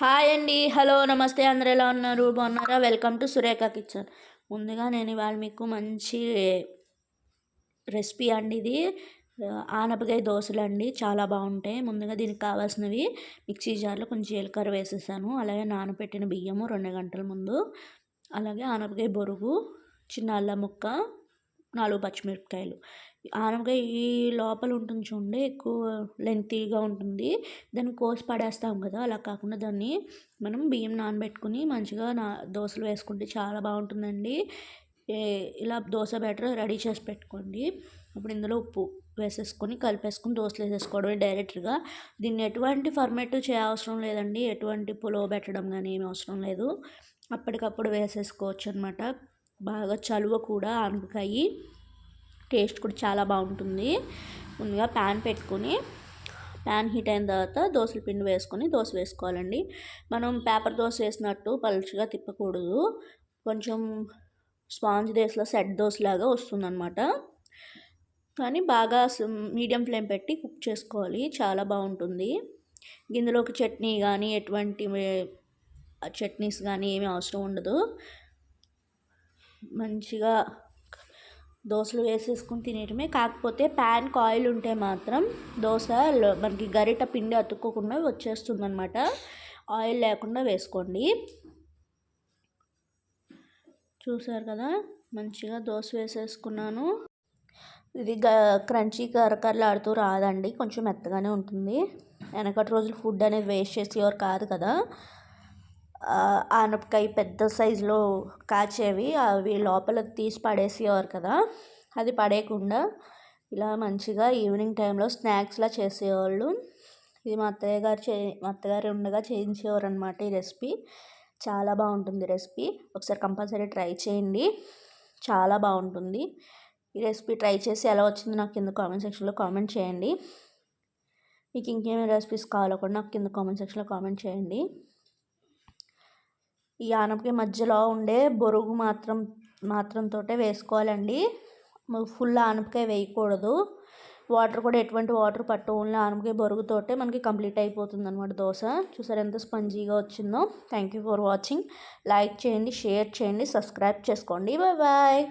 Hi అండి. Hello నమస్తే. అందరు ఎలా ఉన్నారు? బాగున్నారా? Welcome to Surekha kitchen. ముందుగా నేను ఇవాళ మీకు మంచి రెసిపీ అండి ఇది. ఆనపకాయ దోశలు అండి. చాలా బాగుంటాయి. ముందుగా దీనికి కావాల్సినవి మిక్సీ జార్లో కొంచెం జీలకర్ర వేసేసాను. అలాగే నానబెట్టిన బియ్యము రెండు గంటల ముందు. అలాగే ఆనపకాయ బొరుగు చిన్న అల్లం ముక్క నాలుగు పచ్చిమిరపకాయలు. ఆనపకాయ ఈ లోపల ఉంటుంది చూడండి ఎక్కువ లెంతీగా ఉంటుంది. దాన్ని కోసి పడేస్తాం కదా అలా కాకుండా దాన్ని మనం బియ్యం నానబెట్టుకుని మంచిగా నా దోశలు వేసుకుంటే చాలా బాగుంటుందండి. ఇలా దోశ బ్యాటర్ రెడీ చేసి పెట్టుకోండి. అప్పుడు ఇందులో ఉప్పు వేసేసుకొని కలిపేసుకొని దోశలు వేసేసుకోవడమే డైరెక్ట్గా. దీన్ని ఎటువంటి ఫర్మేట్ చేయవసరం లేదండి ఎటువంటి పులో పెట్టడం కానీ ఏమి అవసరం లేదు. అప్పటికప్పుడు వేసేసుకోవచ్చు అనమాట బాగా చలువ కూడా ఆనపకాయి టేస్ట్ కూడా చాలా బాగుంటుంది. ముందుగా ప్యాన్ పెట్టుకొని ప్యాన్ హీట్ అయిన తర్వాత దోశల పిండి వేసుకొని దోశ వేసుకోవాలండి. మనం పేపర్ దోశ వేసినట్టు పలుచగా తిప్పకూడదు. కొంచెం స్పాంజ్ దోశలో సెట్ దోశలాగా వస్తుందన్నమాట. కానీ బాగా మీడియం ఫ్లేమ్ పెట్టి కుక్ చేసుకోవాలి. చాలా బాగుంటుంది. గిందులోకి చట్నీ కానీ ఎటువంటి చట్నీస్ కానీ ఏమీ అవసరం ఉండదు. మంచిగా దోశలు వేసేసుకుని తినేయటమే. కాకపోతే ప్యాన్ ఆయిల్ ఉంటే మాత్రం దోశ మనకి గరిట పిండి అతుక్కోకుండా వచ్చేస్తుంది అనమాట ఆయిల్ లేకుండా వేసుకోండి. చూసారు కదా? మంచిగా దోశ వేసేసుకున్నాను. ఇది గ క్రంచీ కరకరలాడుతూ రాదండి. కొంచెం మెత్తగానే ఉంటుంది. వెనకటి రోజులు ఫుడ్ అనేది వేస్ట్ చేసేవారు కాదు కదా? ఆనపకాయ పెద్ద సైజులో కాచేవి అవి లోపల తీసి పడేసేవారు కదా. అది పడేయకుండా ఇలా మంచిగా ఈవినింగ్ టైంలో స్నాక్స్లా చేసేవాళ్ళు. ఇది మా అత్తయ్య గారు చే మా అత్తగారు ఉండగా చేయించేవారు అనమాట ఈ రెసిపీ. చాలా బాగుంటుంది రెసిపీ. ఒకసారి కంపల్సరీ ట్రై చేయండి. చాలా బాగుంటుంది. ఈ రెసిపీ ట్రై చేసి ఎలా వచ్చిందో నాకు కింద కామెంట్ సెక్షన్లో కామెంట్ చేయండి. మీకు ఇంకేమైనా రెసిపీస్ కావాలో కూడా నాకు కింద కామెంట్ సెక్షన్లో కామెంట్ చేయండి. ఈ ఆనపకాయ మధ్యలో ఉండే బొరుగు మాత్రం మాత్రంతో వేసుకోవాలండి. ఫుల్ ఆనపకాయ వేయకూడదు. వాటర్ కూడా ఎటువంటి వాటర్ పట్టు ఓన్లీ ఆనపకాయ బొరుగుతోటే మనకి కంప్లీట్ అయిపోతుంది అనమాట దోశ. చూసారు ఎంత స్పంజీగా వచ్చిందో. Thank you for watching like చేయండి షేర్ చేయండి సబ్స్క్రైబ్ చేసుకోండి. Bye bye